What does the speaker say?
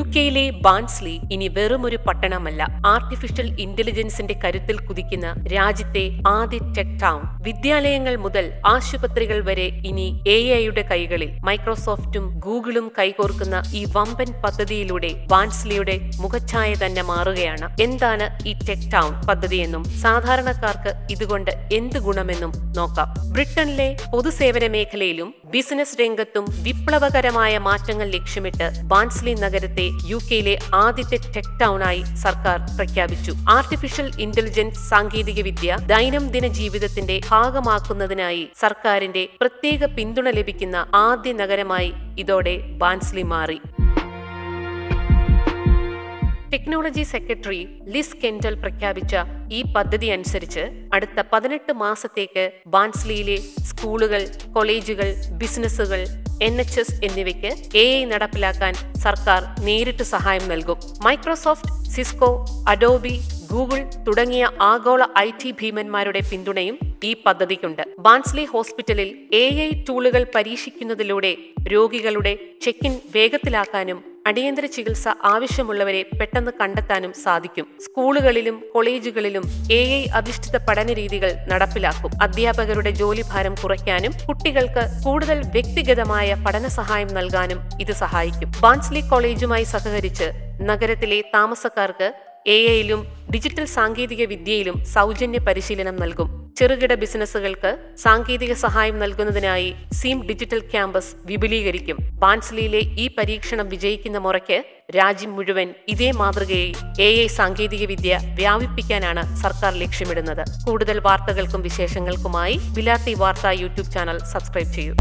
U ബാൻസ്ലി ഇനി വെറുമൊരു പട്ടണമല്ല. Artificial ഇന്റലിജൻസിന്റെ കരുത്തിൽ കുതിക്കുന്ന രാജ്യത്തെ ആദ്യ ടെക് ടൗൺ വിദ്യാലയങ്ങൾ മുതൽ ആശുപത്രികൾ വരെ ഇനി എ ഐയുടെ കൈകളിൽ മൈക്രോസോഫ്റ്റും ഗൂഗിളും കൈകോർക്കുന്ന ഈ വമ്പൻ പദ്ധതിയിലൂടെ ബാൻസ്ലിയുടെ മുഖച്ഛായ തന്നെ മാറുകയാണ്. എന്താണ് ഈ ടെക് ടൗൺ പദ്ധതിയെന്നും സാധാരണക്കാർക്ക് ഇതുകൊണ്ട് എന്ത് ഗുണമെന്നും നോക്കാം. ബ്രിട്ടനിലെ പൊതുസേവന മേഖലയിലും ബിസിനസ് രംഗത്തും വിപ്ലവകരമായ മാറ്റങ്ങൾ ലക്ഷ്യമിട്ട് ബാൻസ്ലി നഗരത്തെ യു കെയിലെ ആദ്യത്തെ ടെക് ടൗണായി സർക്കാർ പ്രഖ്യാപിച്ചു. ആർട്ടിഫിഷ്യൽ ഇന്റലിജൻസ് സാങ്കേതികവിദ്യ ദൈനംദിന ജീവിതത്തിന്റെ ഭാഗമാക്കുന്നതിനായി സർക്കാരിന്റെ പ്രത്യേക പിന്തുണ ലഭിക്കുന്ന ആദ്യ നഗരമായി ഇതോടെ ബാൻസ്ലി മാറി. ടെക്നോളജി സെക്രട്ടറി ലിസ് കെൻഡൽ പ്രഖ്യാപിച്ച ഈ പദ്ധതി അനുസരിച്ച് അടുത്ത പതിനെട്ട് മാസത്തേക്ക് ബാൻസ്ലിയിലെ സ്കൂളുകൾ കോളേജുകൾ ബിസിനസ്സുകൾ എൻ എച്ച് എസ് എന്നിവയ്ക്ക് എ ഐ നടപ്പിലാക്കാൻ സർക്കാർ നേരിട്ട് സഹായം നൽകും. മൈക്രോസോഫ്റ്റ് സിസ്കോ അഡോബി ഗൂഗിൾ തുടങ്ങിയ ആഗോള ഐ ടി ഭീമന്മാരുടെ പിന്തുണയും ഈ പദ്ധതിക്കുണ്ട്. ബാൻസ്ലി ഹോസ്പിറ്റലിൽ എ ഐ ടൂളുകൾ പരീക്ഷിക്കുന്നതിലൂടെ രോഗികളുടെ ചെക്കിൻ വേഗത്തിലാക്കാനും അടിയന്തര ചികിത്സ ആവശ്യമുള്ളവരെ പെട്ടെന്ന് കണ്ടെത്താനും സാധിക്കും. സ്കൂളുകളിലും കോളേജുകളിലും എ ഐ അധിഷ്ഠിത പഠന രീതികൾ നടപ്പിലാക്കും. അധ്യാപകരുടെ ജോലിഭാരം കുറയ്ക്കാനും കുട്ടികൾക്ക് കൂടുതൽ വ്യക്തിഗതമായ പഠന സഹായം നൽകാനും ഇത് സഹായിക്കും. ബാൻസ്ലി കോളേജുമായി സഹകരിച്ച് നഗരത്തിലെ താമസക്കാർക്ക് എ ഐയിലും ഡിജിറ്റൽ സാങ്കേതിക വിദ്യയിലും സൗജന്യ പരിശീലനം നൽകും. ചെറുകിട ബിസിനസ്സുകൾക്ക് സാങ്കേതിക സഹായം നൽകുന്നതിനായി സീം ഡിജിറ്റൽ ക്യാമ്പസ് വിപുലീകരിക്കും. ബാൻസ്ലിയിലെ ഈ പരീക്ഷണം വിജയിക്കുന്ന മുറയ്ക്ക് രാജ്യം മുഴുവൻ ഇതേ മാതൃകയിൽ എ ഐ സാങ്കേതിക വിദ്യ വ്യാപിപ്പിക്കാനാണ് സർക്കാർ ലക്ഷ്യമിടുന്നത്. കൂടുതൽ വാർത്തകൾക്കും വിശേഷങ്ങൾക്കുമായി വിലാത്തി വാർത്ത യൂട്യൂബ് ചാനൽ സബ്സ്ക്രൈബ് ചെയ്യൂ.